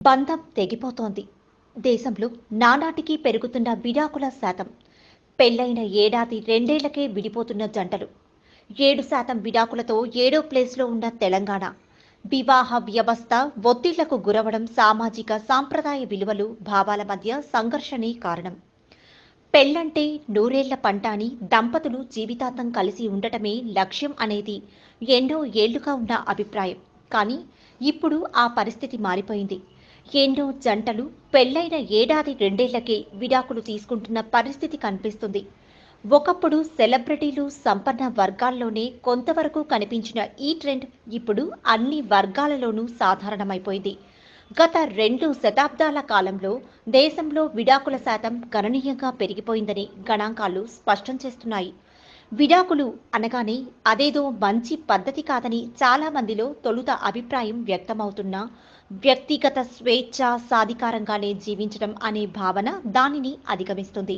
బంధం తెగిపోతోంది. దేశంలో నానాటికి పెరుగుతున్న విడాకుల శాతం పెళ్ళైన ఏడాది రెండేళ్ళకే విడిపోతున్న జంటలు. ఏడు శాతం విడాకులతో ఏడో ప్లేస్లో ఉన్న తెలంగాణ. వివాహ వ్యవస్థ ఒత్తిళ్ళకు గురవడం సామాజిక సాంప్రదాయ విలువలు భావాల మధ్య సంఘర్షణే కారణం. పెళ్ళంటే నూరేళ్ళ పంట అని దంపతులు జీవితాంతం కలిసి ఉండటమే లక్ష్యం అనేది ఎన్నో ఏళ్ళుగా ఉన్న అభిప్రాయం. కానీ ఇప్పుడు ఆ పరిస్థితి మారిపోయింది. ఎన్నో జంటలు పెళ్ళైన ఏడాది రెండేళ్ళకే విడాకులు తీసుకుంటున్న పరిస్థితి కనిపిస్తుంది. ఒకప్పుడు సెలబ్రిటీలు సంపన్న వర్గాల్లోనే కొంతవరకు కనిపించిన ఈ ట్రెండ్ ఇప్పుడు అన్ని వర్గాలలోనూ సాధారణమైపోయింది. గత రెండు శతాబ్దాల కాలంలో దేశంలో విడాకుల శాతం గణనీయంగా పెరిగిపోయిందని గణాంకాలు స్పష్టం చేస్తున్నాయి. విడాకులు అనగానే అదేదో మంచి పద్ధతి కాదని చాలా మందిలో తొలుత అభిప్రాయం వ్యక్తమవుతున్నా వ్యక్తిగత స్వేచ్ఛ సాధికారంగానే జీవించడం అనే భావన దానిని అధిగమిస్తుంది.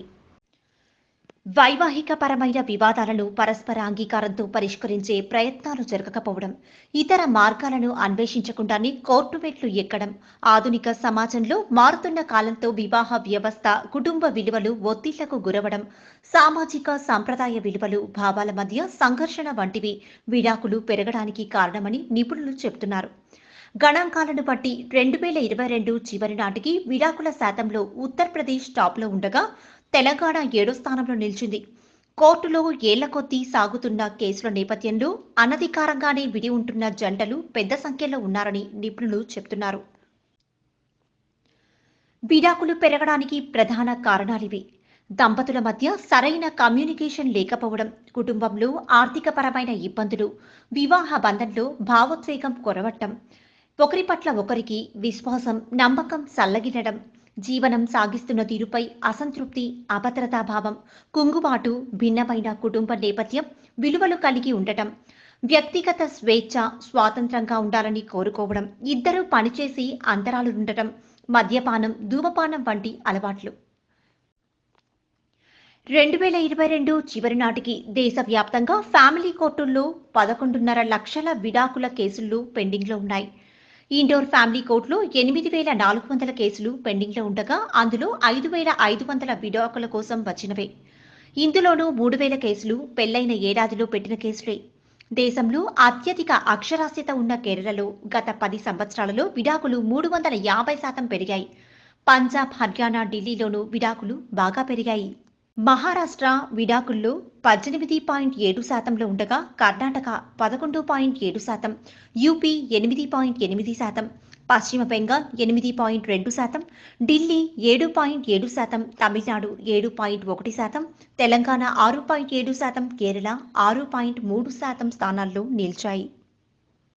వైవాహిక పరమైన వివాదాలను పరస్పర అంగీకారంతో పరిష్కరించే ప్రయత్నాలు జరగకపోవడం ఇతర మార్గాలను అన్వేషించకుండానే కోర్టు మెట్లు ఎక్కడం ఆధునిక సమాజంలో మారుతున్న కాలంతో వివాహ వ్యవస్థ కుటుంబ విలువలు ఒత్తిళ్ళకు గురవడం సామాజిక సాంప్రదాయ విలువలు భావాల మధ్య సంఘర్షణ వంటివి విడాకులు పెరగడానికి కారణమని నిపుణులు చెబుతున్నారు. గణాంకాలను బట్టి రెండు వేల ఇరవై రెండు చివరి నాటికి విడాకుల శాతంలో ఉత్తరప్రదేశ్ టాప్లో ఉండగా తెలంగాణ ఏడో స్థానంలో నిలిచింది. కోర్టులో ఏళ్ళ కొద్దీ సాగుతున్న కేసుల నేపథ్యంలో అనధికారంగానే విడి ఉంటున్న జంటలు పెద్ద సంఖ్యలో ఉన్నారని నిపుణులు చెబుతున్నారు విడాకులు పెరగడానికి ప్రధాన కారణాలివి దంపతుల మధ్య సరైన కమ్యూనికేషన్ లేకపోవడం కుటుంబంలో ఆర్థికపరమైన ఇబ్బందులు వివాహ బంధంలో భావోద్వేగం కొరవట్టం ఒకరి పట్ల ఒకరికి విశ్వాసం నమ్మకం సల్లగినడం జీవనం సాగిస్తున్న తీరుపై అసంతృప్తి అభద్రతాభావం కుంగుబాటు భిన్నమైన కుటుంబ నేపథ్యం విలువలు కలిగి ఉండటం వ్యక్తిగత స్వేచ్ఛ స్వాతంత్రంగా ఉండాలని కోరుకోవడం ఇద్దరూ పనిచేసి అంతరాలు ఉండటం మద్యపానం ధూమపానం వంటి అలవాట్లు. రెండు వేల ఇరవై రెండు చివరి నాటికి దేశవ్యాప్తంగా ఫ్యామిలీ కోర్టుల్లో పదకొండున్నర లక్షల విడాకుల కేసులు పెండింగ్లో ఉన్నాయి. ఇండోర్ ఫ్యామిలీ కోర్టులో ఎనిమిది వేల నాలుగు వందల కేసులు పెండింగ్లో ఉండగా అందులో ఐదు వేల ఐదు వందల విడాకుల కోసం వచ్చినవే. ఇందులోనూ మూడు వేల కేసులు పెళ్ళైన ఏడాదిలో పెట్టిన కేసులే. దేశంలో అత్యధిక అక్షరాస్యత ఉన్న కేరళలో గత పది సంవత్సరాలలో విడాకులు మూడు వందల యాభై శాతం పెరిగాయి. పంజాబ్ హర్యానా ఢిల్లీలోనూ విడాకులు బాగా పెరిగాయి. మహారాష్ట్ర విడాకుల్లో పద్దెనిమిది పాయింట్ ఏడు శాతంలో ఉండగా కర్ణాటక పదకొండు పాయింట్ ఏడు శాతం యూపీ ఎనిమిది పాయింట్ ఎనిమిది శాతం పశ్చిమ బెంగాల్ ఎనిమిది పాయింట్ రెండు శాతం ఢిల్లీ ఏడు పాయింట్ ఏడు శాతం తమిళనాడు ఏడు పాయింట్ ఒకటి శాతం తెలంగాణ ఆరు పాయింట్ ఏడు శాతం కేరళ ఆరు పాయింట్ మూడు శాతం స్థానాల్లో నిలిచాయి.